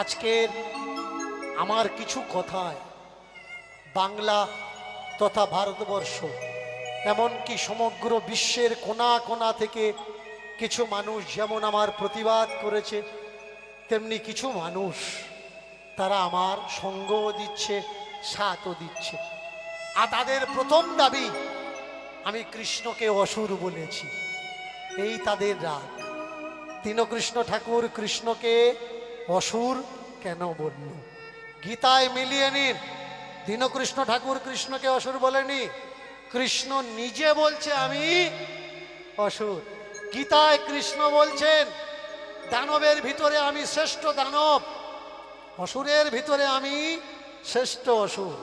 আজকের আমার কিছু কথায় বাংলা তথা ভারতবর্ষ, এমনকি সমগ্র বিশ্বের কোনা কোনা থেকে কিছু মানুষ যেমন আমার প্রতিবাদ করেছে, তেমনি কিছু মানুষ তারা আমার সঙ্গও দিচ্ছে সাথও দিচ্ছে। আর তাদের প্রথম দাবি, আমি কৃষ্ণকে অসুর বলেছি। এই তাদের রাগ। দীনকৃষ্ণ ঠাকুর কৃষ্ণকে অসুর কেন বলল? গীতায় মিলিয়ে নিন। দীনকৃষ্ণ ঠাকুর কৃষ্ণকে অসুর বলেনি। কৃষ্ণ নিজে বলছে, আমি অসুর। গীতায় কৃষ্ণ বলছেন, দানবের ভিতরে আমি শ্রেষ্ঠ দানব। অসুরের ভিতরে আমি শ্রেষ্ঠ অসুর।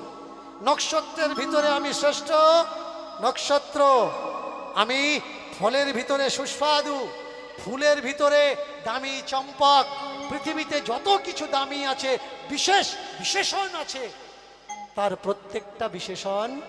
নক্ষত্রের ভিতরে আমি শ্রেষ্ঠ নক্ষত্র। আমি ফলের ভিতরে সুস্বাদু, ফুলের ভিতরে দামি চম্পক। পৃথিবীতে যত কিছু দামি আছে, বিশেষ, বিশেষণ আছে, তার প্রত্যেকটা বিশেষণ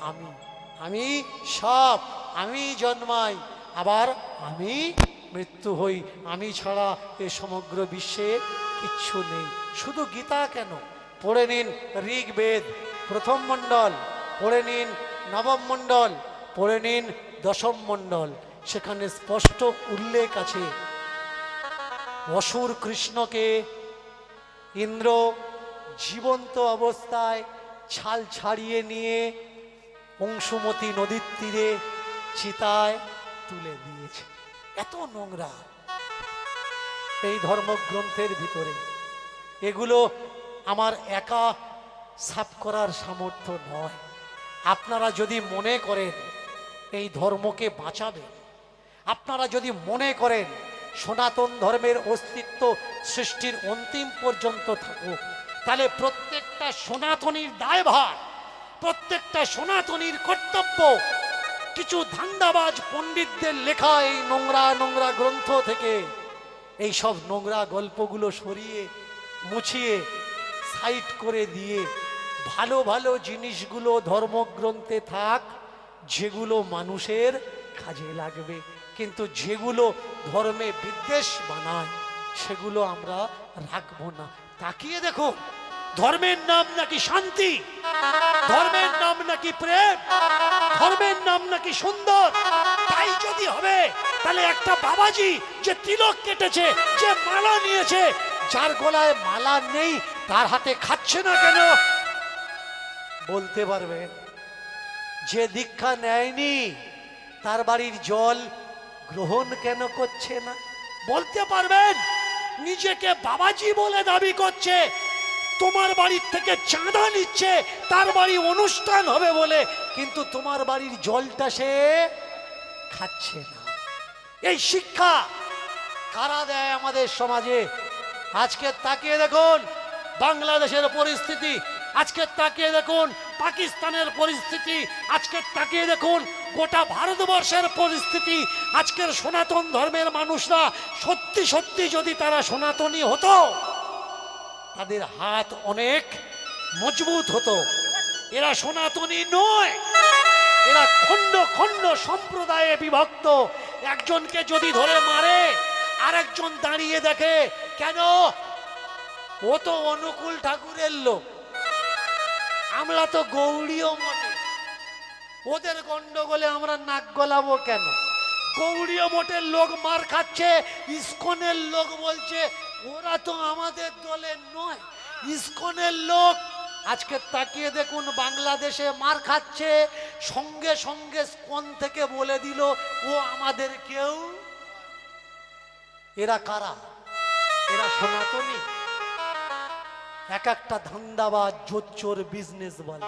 আমি। আমি সব আমি জন্মাই, আবার আমি মৃত্যু হই। আমি ছাড়া এ সমগ্র বিশ্বে কিচ্ছু নেই। শুধু গীতা কেন? পড়ে নিন ঋগ্বেদ, প্রথম মণ্ডল, পড়ে নিন নবম মণ্ডল, পড়ে নিন দশম মণ্ডল। সেখানে স্পষ্ট উল্লেখ আছে। অসুর কৃষ্ণকে ইন্দ্র জীবন্ত অবস্থায় ছাল ছাড়িয়ে নিয়ে অংশুমতি নদীর তীরে চিতায় তুলে দিয়েছে। এত নোংরা এই ধর্মগ্রন্থের ভিতরে। এগুলো আমার একা সাফ করার সামর্থ্য নয়। আপনারা যদি মনে করেন এই ধর্মকে বাঁচাবেন, আপনারা যদি মনে করেন সনাতন ধর্মের অস্তিত্ব সৃষ্টির অন্তিম পর্যন্ত থাকুক। তাহলে প্রত্যেকটা সনাতনীর দায়ভার, প্রত্যেকটা সনাতনীর কর্তব্য, কিছু ধান্দাবাজ পণ্ডিতদের লেখা এই নোংরা নোংরা গ্রন্থ থেকে, এই সব নোংরা গল্পগুলো সরিয়ে, মুছিয়ে সাইড করে দিয়ে, ভালো ভালো জিনিসগুলো ধর্মগ্রন্থে থাক, যেগুলো মানুষের কাজে লাগবে। কিন্তু যেগুলো ধর্মে বিদ্বেষ বানায়, সেগুলো আমরা রাখব না। তাকিয়ে দেখো ধর্মের নাম নাকি শান্তি? ধর্মের নাম নাকি প্রেম? ধর্মের নাম নাকি সুন্দর? তাই যদি হবে, তাহলে একটা বাবাজি যে তিলক কেটেছে, যে মালা নিয়েছে, যার গলায় মালা নেই, তার হাতে খাচ্ছে না কেন? বলতে পারবেন, যে দীক্ষা নেয়নি, তার বাড়ির জল গ্রহণ কেন করছে না? বলতে পারবেন, নিজেকে বাবাজি বলে দাবি করছে, তোমার বাড়ির থেকে চাঁদা নিচ্ছে, তার বাড়ি অনুষ্ঠান হবে বলে, কিন্তু তোমার বাড়ির জলটা সে খাচ্ছে না। এই শিক্ষা কারা দেয় আমাদের সমাজে? আজকে তাকিয়ে দেখুন, বাংলাদেশের পরিস্থিতি। আজকে তাকিয়ে দেখুন, পাকিস্তানের পরিস্থিতি। আজকে তাকিয়ে দেখুন গোটা ভারতবর্ষের পরিস্থিতি। আজকের সনাতন ধর্মের মানুষরা সত্যি সত্যি যদি তারা সনাতনী হতো, তাদের হাত অনেক মজবুত হতো। এরা সনাতনী নয়, এরা খণ্ড খণ্ড সম্প্রদায়ে বিভক্ত। একজনকে যদি ধরে মারে, আরেকজন দাঁড়িয়ে দেখে, কেন? ও তো অনুকূল ঠাকুরের লোক। আমরা তো গৌড়ীয় মঠে ওদের গন্ডগোলে আমরা নাক গলাবো কেন? গৌড়ীয় মঠের লোক মার খাচ্ছে, ইস্কনের লোক বলছে, ওরা তো আমাদের দলের নয়, ইস্কনের লোক। আজকে তাকিয়ে দেখুন, বাংলাদেশে মার খাচ্ছে, সঙ্গে সঙ্গে স্কন থেকে বলে দিল, ও আমাদের কেউ? এরা কারা? এরা সনাতনী? এক একটা ধান্দাবাজ জোচ্চোর বিজনেস বলে।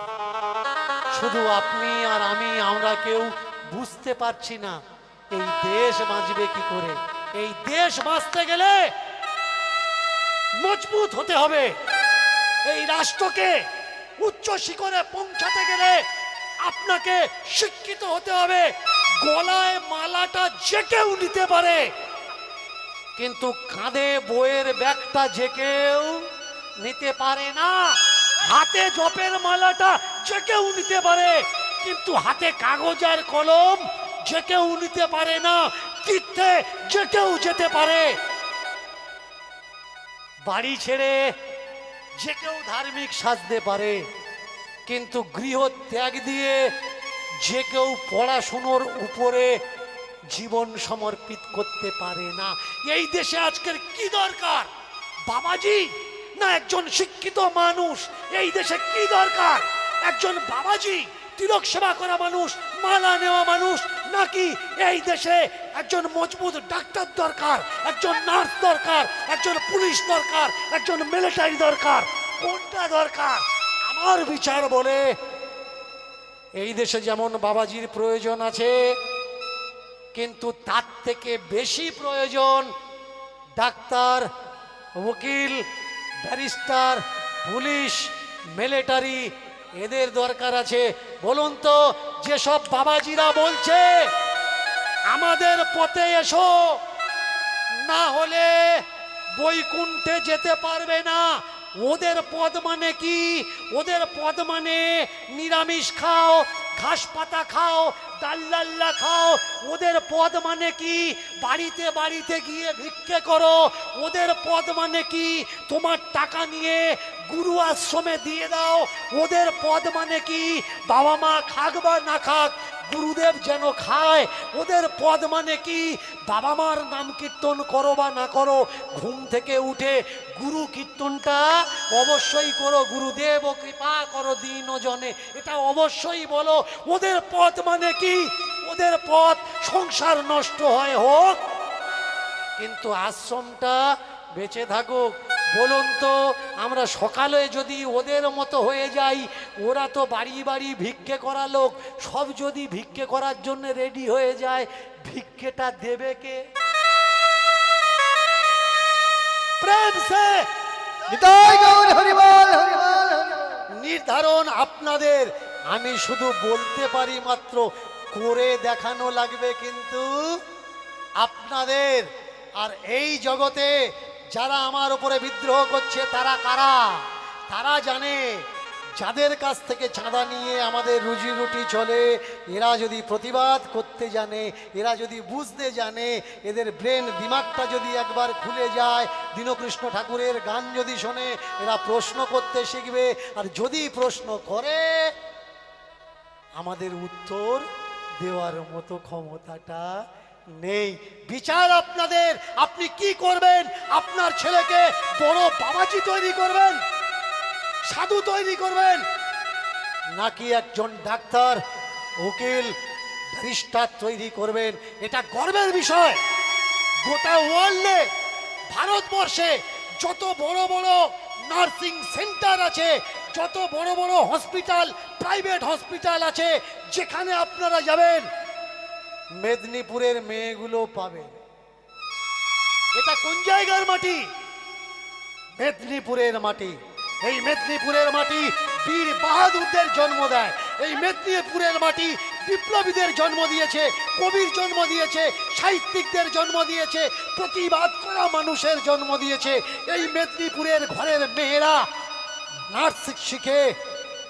শুধু আপনি আর আমি, আমরা কেউ বুঝতে পারছি না। এই দেশ বাঁচবে কি করে? এই দেশ বাঁচতে গেলে মজবুত হতে হবে। এই রাষ্ট্রকে উচ্চ শিখরে পৌঁছাতে গেলে আপনাকে শিক্ষিত হতে হবে। গলায় মালাটা যে কেউ নিতে পারে, কিন্তু কাঁধে বইয়ের ব্যাগটা যে কেউ নিতে পারে না। হাতে জপের মালাটা যে কেউ নিতে পারে, কিন্তু হাতে কাগজ আর কলম যে কেউ নিতে পারে না তীর্থে যে কেউ যেতে পারে। বাড়ি ছেড়ে যে কেউ ধার্মিক সাজতে পারে, কিন্তু গৃহ ত্যাগ দিয়ে যে কেউ পড়াশুনোর উপরে জীবন সমর্পিত করতে পারে না। এই দেশে আজকের কি দরকার? বাবাজি না একজন শিক্ষিত মানুষ? এই দেশে কি দরকার? একজন বাবাজি, তিলক সেবা করা মানুষ, মালা নেওয়া মানুষ, নাকি এই দেশে একজন মজবুত ডাক্তার দরকার, একজন নার্স দরকার, একজন পুলিশ দরকার, একজন মিলিটারি দরকার? কোনটা দরকার? আমার বিচার বলে, এই দেশে যেমন বাবাজির প্রয়োজন আছে, কিন্তু তার থেকে বেশি প্রয়োজন ডাক্তার, উকিল, ব্যারিস্টার, পুলিশ, মিলিটারি এদের দরকার আছে। বলুন তো, যেসব বাবাজিরা বলছে, আমাদের পথে এসো। না হলে বৈকুণ্ঠে যেতে পারবে না। ওদের পদ মানে কি? ওদের পদ মানে নিরামিষ খাও, ঘাস পাতা খাও ডাল্লাল্লা খাও। ওদের পদ মানে কি? বাড়িতে বাড়িতে গিয়ে ভিক্ষে করো। ওদের পদ মানে কি? তোমার টাকা নিয়ে গুরু আশ্রমে দিয়ে দাও। ওদের পদ মানে কি? বাবা মা খাক বা না খাক গুরুদেব যেন খায়, ওদের পদ মানে কি? বাবা মার নাম কীর্তন করো বা না করো, ঘুম থেকে উঠে গুরু কীর্তনটা অবশ্যই করো, গুরুদেব ও কৃপা করো দিন জনে। এটা অবশ্যই বলো, ওদের পথ মানে কি? ওদের পথ সংসার নষ্ট হয় হোক, কিন্তু আশ্রমটা বেঁচে থাকুক। বলুন তো আমরা সকালে যদি ওদের মতো হয়ে যাই ওরা তো বাড়ি বাড়ি ভিক্ষে করা লোক সব যদি ভিক্ষে করার জন্য রেডি হয়ে যায় ভিক্ষেটা দেবে কে? প্রেম সে। নির্ধারণ আপনাদের। আমি শুধু বলতে পারি মাত্র করে দেখানো লাগবে কিন্তু আপনাদের। আর এই জগতে যারা আমার উপরে বিদ্রোহ করছে, তারা কারা? তারা জানে, যাদের কাছ থেকে চাঁদা নিয়ে আমাদের রুজি রুটি চলে, এরা যদি প্রতিবাদ করতে জানে, এরা যদি বুঝতে জানে, এদের ব্রেন দিমাগটা যদি একবার খুলে যায়, দীনকৃষ্ণ ঠাকুরের গান যদি শোনে, এরা প্রশ্ন করতে শিখবে। আর যদি প্রশ্ন করে, আমাদের উত্তর দেওয়ার মতো ক্ষমতাটা নেই। বিচার আপনাদের। আপনি কি করবেন? আপনার ছেলেকে বড় বাবাজি তৈরি করবেন? সাধু তৈরি করবেন? নাকি একজন ডাক্তার, উকিল, ব্যারিস্টার তৈরি করবেন? এটা গর্বের বিষয়। গোটা ওয়ার্ল্ডে, ভারতবর্ষে যত বড় বড় নার্সিং সেন্টার আছে, যত বড় বড় হসপিটাল, প্রাইভেট হসপিটাল আছে, যেখানে আপনারা যাবেন মেদিনীপুরের মেয়েগুলো পাবে। এটা কোন জায়গার মাটি? মেদিনীপুরের মাটি। এই মেদিনীপুরের মাটি বীর বাহাদুরদের জন্ম দেয়। এই মেদিনীপুরের মাটি বিপ্লবীদের জন্ম দিয়েছে কবির জন্ম দিয়েছে সাহিত্যিকদের জন্ম দিয়েছে প্রতিবাদ করা মানুষের জন্ম দিয়েছে। এই মেদিনীপুরের ঘরের মেয়েরা নার্স শিখে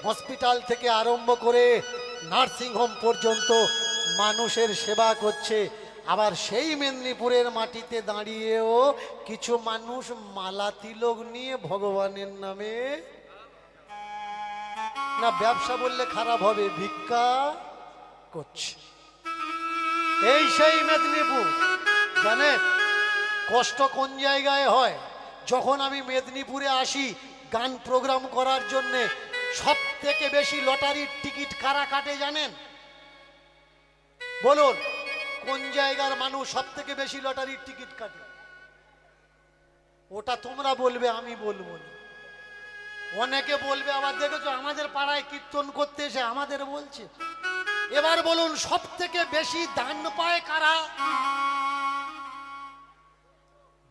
হসপিটাল থেকে আরম্ভ করে নার্সিং হোম পর্যন্ত মানুষের সেবা করছে। আবার সেই মেদিনীপুরের মাটিতে দাঁড়িয়েও কিছু মানুষ মালা তিলক নিয়ে ভগবানের নামে না ব্যবসা বললে খারাপ হবে, ভিক্ষা করছে। এই সেই মেদিনীপুর। জানেন কষ্ট কোন জায়গায় হয়? যখন আমি মেদিনীপুরে আসি, গান প্রোগ্রাম করার জন্যে সব থেকে বেশি লটারির টিকিট কারা কাটে জানেন? বলুন, কোন জায়গার মানুষ সব থেকে বেশি লটারির টিকিট কাটে? ওটা তোমরা বলবে, আমি বলব অনেকে বলবে, আবার দেখেছ, আমাদের পাড়ায় কীর্তন করতে এসে আমাদের বলছে। এবার বলুন সব থেকে বেশি দান পায় কারা?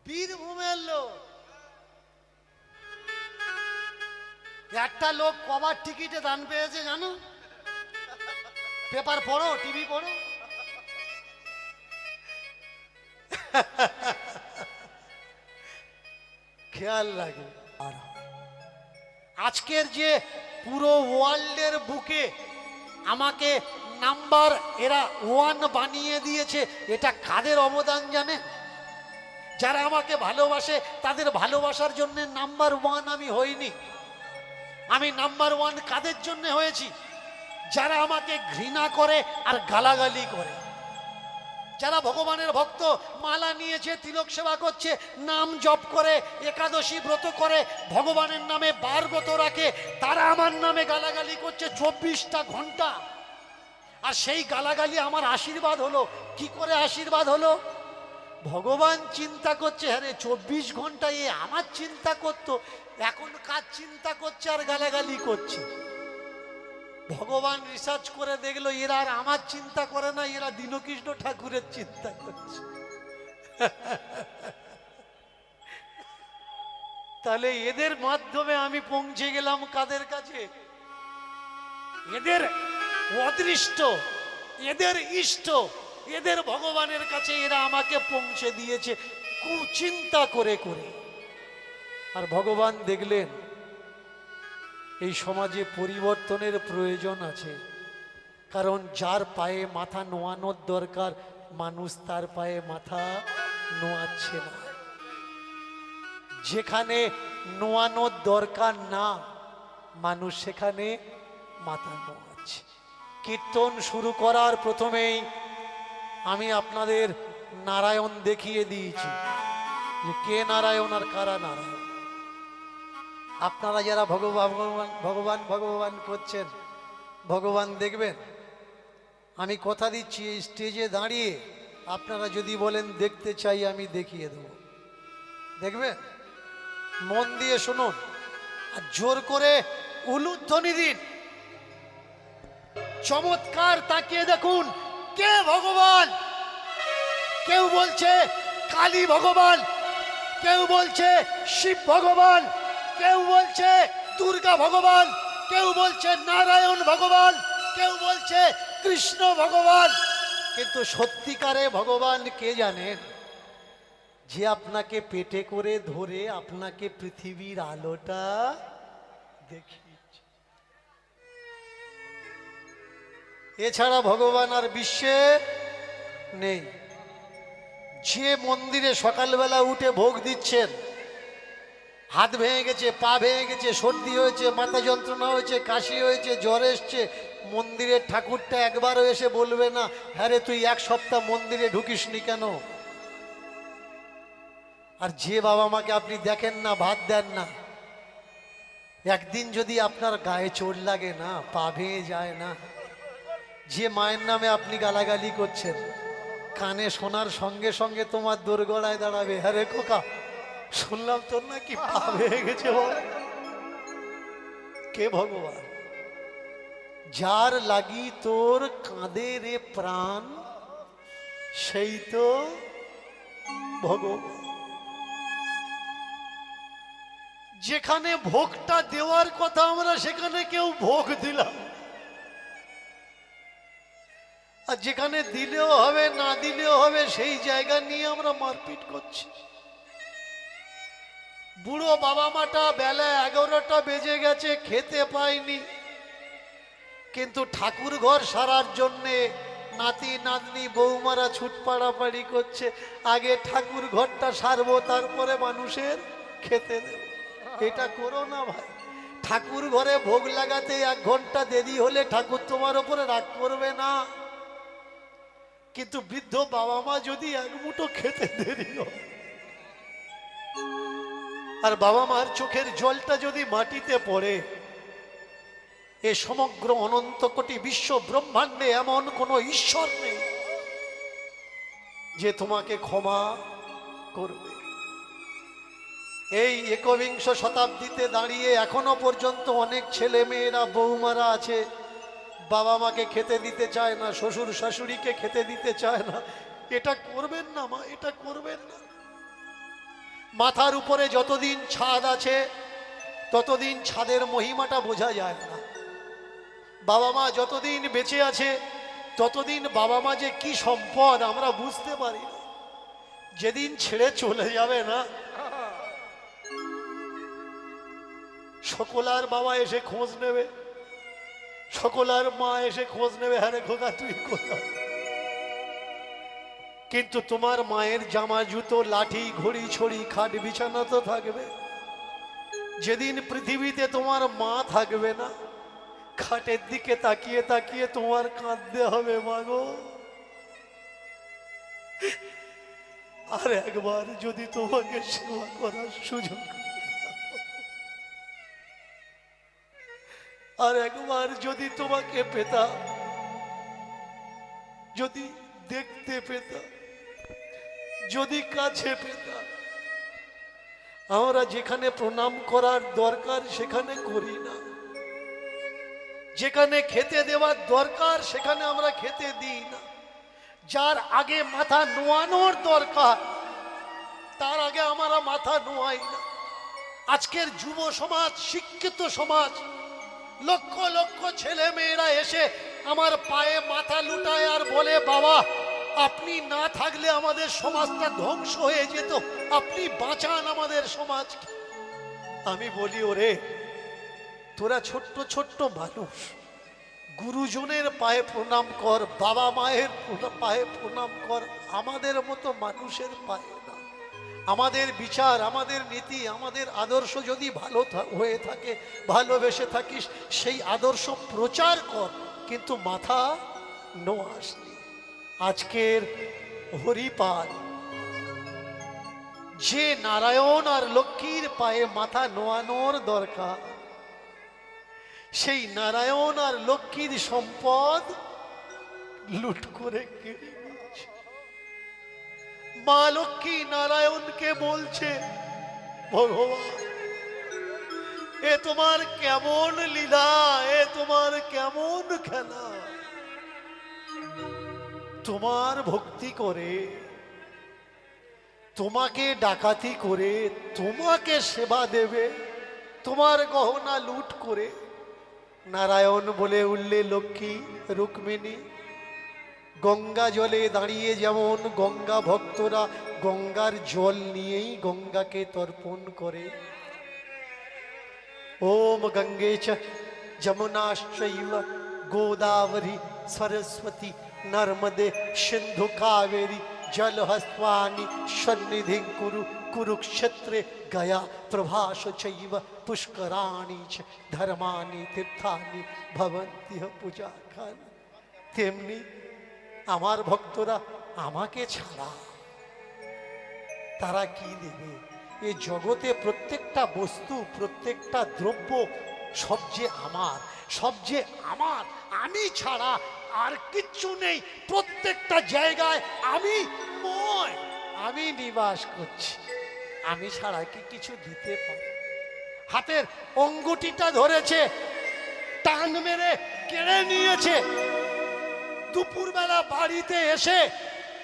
বীরভূমের লোক। একটা লোক কবার টিকিটে দান পেয়েছে, জানো? পেপার পড়ো, টিভি পড়ো। খেয়াল রাখবে। আর আজকের যে পুরো ওয়ার্ল্ডের বুকে আমাকে নাম্বার এরা ওয়ান বানিয়ে দিয়েছে, এটা কাদের অবদান জানে যারা আমাকে ভালোবাসে, তাদের ভালোবাসার জন্য নাম্বার ওয়ান আমি হইনি। আমি নাম্বার ওয়ান কাদের জন্য হয়েছি? যারা আমাকে ঘৃণা করে আর গালাগালি করে। যারা ভগবানের ভক্ত, মালা নিয়েছে, তিলক সেবা করছে, নাম জপ করে, একাদশী ব্রত করে, ভগবানের নামে বার ব্রত রাখে, তারা আমার নামে গালাগালি করছে চব্বিশটা ঘণ্টা। আর সেই গালাগালি আমার আশীর্বাদ হলো। কি করে আশীর্বাদ হলো? ভগবান চিন্তা করছে হ্যাঁ চব্বিশ ঘণ্টা এ আমার চিন্তা করতো, এখন কাজ চিন্তা করছে আর গালাগালি করছে? ভগবান রিসার্চ করে দেখল, এরা আর আমার চিন্তা করে না, এরা দীনকৃষ্ণ ঠাকুরের চিন্তা করছে। তাহলে এদের মাধ্যমে আমি পৌঁছে গেলাম কাদের কাছে? এদের অদৃষ্ট, এদের ইষ্ট, এদের ভগবানের কাছে এরা আমাকে পৌঁছে দিয়েছে। কুচিন্তা করে করে। আর ভগবান দেখলেন এই সমাজে পরিবর্তনের প্রয়োজন আছে। কারণ যার পায়ে মাথা নোয়ানোর দরকার, মানুষ তার পায়ে মাথা নোয়াচ্ছে না। যেখানে নোয়ানোর দরকার না, মানুষ সেখানে মাথা নোয়াচ্ছে। কীর্তন শুরু করার প্রথমেই আমি আপনাদের নারায়ণ দেখিয়ে দিয়েছি যে কে নারায়ণ আর কারা নারায়ণ? আপনারা যারা ভগবান ভগবান ভগবান করছেন, ভগবান দেখবেন। আমি কথা দিচ্ছি এই স্টেজে দাঁড়িয়ে, আপনারা যদি বলেন, দেখতে চাই, আমি দেখিয়ে দেব। দেখবেন? মন দিয়ে শুনুন। আর জোর করে উলুধ্বনি দিন। চমৎকার তাকিয়ে দেখুন, কে ভগবান? কেউ বলছে, কালী ভগবান। কেউ বলছে, শিব ভগবান। কেউ বলছে দুর্গা ভগবান, কেউ বলছে নারায়ণ ভগবান, কেউ বলছে কৃষ্ণ ভগবান। কিন্তু সত্যিকারে ভগবান কে জানেন? যে আপনাকে পেটে করে ধরে আপনাকে পৃথিবীর আলোটা দেখিয়েছে। এছাড়া ভগবান আর বিশ্বে নেই। যে মন্দিরে সকালবেলা উঠে ভোগ দিচ্ছেন হাত ভেঙে গেছে, পা ভেঙে গেছে, সর্দি হয়েছে, মাথা যন্ত্রণা হয়েছে, কাশি হয়েছে, জ্বর এসছে। মন্দিরের ঠাকুরটা একবারও এসে বলবে না হ্যাঁ রে, তুই এক সপ্তাহ মন্দিরে ঢুকিসনি কেন? আর যে বাবা মাকে আপনি দেখেন না, ভাত দেন না, একদিন যদি আপনার গায়ে চোট লাগে না, পা ভেঙে যায় না, যে মায়ের নামে আপনি গালাগালি করছেন, কানে শোনার সঙ্গে সঙ্গে তোমার দোরগড়ায় দাঁড়াবে। হ্যাঁ রে খোকা। শুনলাম তোর নাকি পা ভেঙে গেছে কে ভগবান? যার লাগি তোর কাঁদে রে প্রাণ, সেই তো ভগবান। যেখানে ভোগটা দেওয়ার কথা আমরা, সেখানে কেউ ভোগ দিলাম। আর যেখানে দিলেও হবে, না দিলেও হবে, সেই জায়গা নিয়ে আমরা মারপিট করছি। বুড়ো বাবা মাটা বেলা এগারোটা বেজে গেছে, খেতে পায়নি। কিন্তু ঠাকুর ঘর সারার জন্যে নাতি, নাতনি, বৌমারা ছুট পাড়াপাড়ি করছে। আগে ঠাকুর ঘরটা সারবো, তারপরে মানুষের খেতে দেব। এটা করো না ভাই। ঠাকুর ঘরে ভোগ লাগাতে এক ঘণ্টা দেরি হলে ঠাকুর তোমার ওপরে রাগ করবে না। কিন্তু বৃদ্ধ বাবা মা যদি এক মুঠো খেতে দেরি হয় আর বাবা মার চোখের জলটা যদি মাটিতে পড়ে, এ সমগ্র অনন্ত কোটি বিশ্ব ব্রহ্মাণ্ডে এমন কোনো ঈশ্বর নেই যে তোমাকে ক্ষমা করবে। এই একবিংশ শতাব্দীতে দাঁড়িয়ে এখনও পর্যন্ত অনেক ছেলে মেয়েরা বৌমারা আছে, বাবা মাকে খেতে দিতে চায় না, শ্বশুর শাশুড়িকে খেতে দিতে চায় না। এটা করবেন না মা, এটা করবেন না। মাথার উপরে যতদিন ছাদ আছে, ততদিন ছাদের মহিমাটা বোঝা যায় না। বাবা মা যতদিন বেঁচে আছে, ততদিন বাবা মা যে কি সম্পদ আমরা বুঝতে পারি যেদিন ছেড়ে চলে যাবে না সকলার বাবা এসে খোঁজ নেবে সকলার মা এসে খোঁজ নেবে হ্যাঁ খোকা, তুই কোথায়? কিন্তু তোমার মায়ের জামা, জুতো, লাঠি, ঘড়ি, ছড়ি, খাট, বিছানা তো থাকবে। যেদিন পৃথিবীতে তোমার মা থাকবে না, খাটের দিকে তাকিয়ে তাকিয়ে তোমার কাঁদতে হবে মাগো আর একবার যদি তোমাকে সেবা করার সুযোগ আর একবার যদি তোমাকে পেতাম, যদি দেখতে পেতাম যদি কাছে পেতাম আমরা যেখানে প্রণাম করার দরকার সেখানে করি না। যেখানে খেতে দেওয়ার দরকার সেখানে আমরা খেতে দিই না। যার আগে মাথা নোয়ানোর দরকার, তার আগে আমরা মাথা নোয়াই না। আজকের যুব সমাজ, শিক্ষিত সমাজ, লক্ষ লক্ষ ছেলে মেয়েরা এসে আমার পায়ে মাথা লুটায় আর বলে, বাবা আপনি না থাকলে আমাদের সমাজটা ধ্বংস হয়ে যেত। আপনি বাঁচান আমাদের সমাজকে। আমি বলি, ওরে, তোরা ছোট্ট ছোট্ট মানুষ। গুরুজনের পায়ে প্রণাম কর, বাবা মায়ের পায়ে প্রণাম কর, আমাদের মতো মানুষের পায়ে না। আমাদের বিচার, আমাদের নীতি, আমাদের আদর্শ যদি ভালো হয়ে থাকে, ভালোবেসে থাকিস, সেই আদর্শ প্রচার কর। কিন্তু মাথা নো। আসনি আজকের হরিপাল যে নারায়ণ আর লক্ষ্মীর পায়ে মাথা নোয়ানোর দরকার, সেই নারায়ণ আর লক্ষ্মীর সম্পদ লুট করে মা লক্ষ্মী নারায়ণকে বলছে, ভগবান, এ তোমার কেমন লীলা, এ তোমার কেমন খেলা? তোমার ভক্তি করে, তোমাকে ডাকাতি করে, তোমাকে সেবা দেবে, তোমার গহনা লুট করে। নারায়ণ বলে উঠলে লক্ষ্মী রুক্মিণী, গঙ্গা জলে দাঁড়িয়ে যেমন গঙ্গা ভক্তরা গঙ্গার জল নিয়েই গঙ্গাকে তর্পণ করে। ওম গঙ্গে যমুনাশ্চৈব গোদাবরী সরস্বতী নর্মদে সিন্ধু কাবেরী জল হস্তানি সন্নিধি কুরু কুরুক্ষেত্রে গয়া প্রভাস চৈব পুষ্করাণি চ ধর্মানি তীর্থানি ভবন্তি পূজা খান তেমনি আমার ভক্তরা আমাকে ছাড়া তারা কি দেবে এই জগতে প্রত্যেকটা বস্তু প্রত্যেকটা দ্রব্য সব যে আমার সব যে আমার, আমি ছাড়া আর কিচ্ছু নেই। প্রত্যেকটা জায়গায় আমি মই, আমি নিবাস করছি। আমি ছাড়া কি কিছু দিতে পারি? হাতের অঙ্গুটিটা ধরেছে, টান মেরে কেড়ে নিয়েছে। দুপুরবেলা বাড়িতে এসে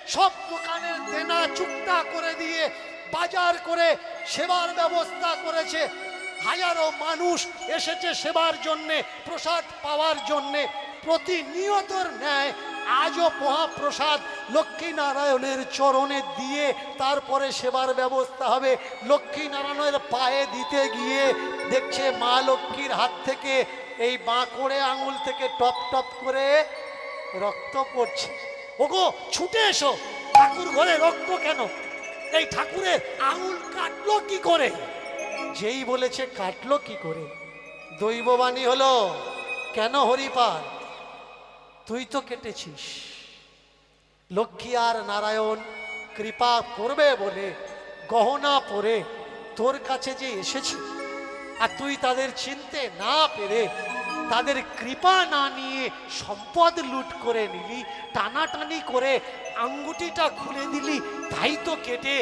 সব দোকানের দেনা চুক্তা করে দিয়ে বাজার করে সেবার ব্যবস্থা করেছে। হাজারো মানুষ এসেছে সেবার জন্যে, প্রসাদ পাওয়ার জন্যে। প্রতিনিয়তর ন্যায় আজও মহাপ্রসাদ লক্ষ্মীনারায়ণের চরণে দিয়ে তারপরে সেবার ব্যবস্থা হবে। লক্ষ্মীনারায়ণের পায়ে দিতে গিয়ে দেখছে মা লক্ষ্মীর হাত থেকে এই বাঁকড়ে আঙুল থেকে টপ টপ করে রক্ত পড়ছে। ওগো, ছুটে এসো। ঠাকুর ঘরে রক্ত কেন? এই ঠাকুরের আঙুল কাটলো কি করে? যেই বলেছে কাটলো কি করে? দৈববাণী হলো, কেন হরিপাল? তুই তো কেটেছিস। লক্ষ্মী আর নারায়ণ কৃপা করবে বলে গহনা পরে তোর কাছে যে এসেছে, আর তুই তাদের চিনতে না পেরে তাদের কৃপা না নিয়ে সম্পদ লুট করে নিলি, টানাটানি করে আঙ্গুটিটা খুলে দিলি, তাই তো কেটে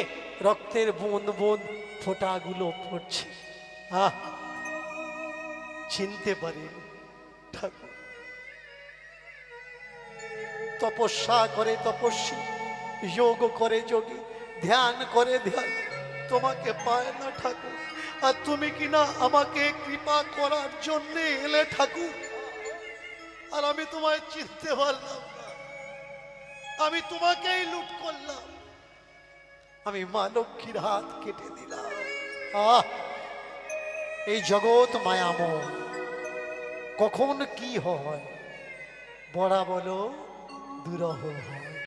রক্তের বোঁদ বোঁদ ফোঁটাগুলো পড়ছে। আহ, চিনতে পারি ঠাকুর, তপস্যা করে তপস্বী, যোগ করে যোগী, ধ্যান করে ধ্যান। তোমাকে পায় না ঠাকুর। আর তুমি কিনা আমাকে কৃপা করার জন্য এলে ঠাকুর? আর আমি তোমায় চিনতে পারলাম না। আমি তোমাকেই লুট করলাম। আমি মা লক্ষ্মীর হাত কেটে দিলাম। আহ, এই জগৎ মায়াম কখন কি হয়? বড়া বলো, দুরহ হয়।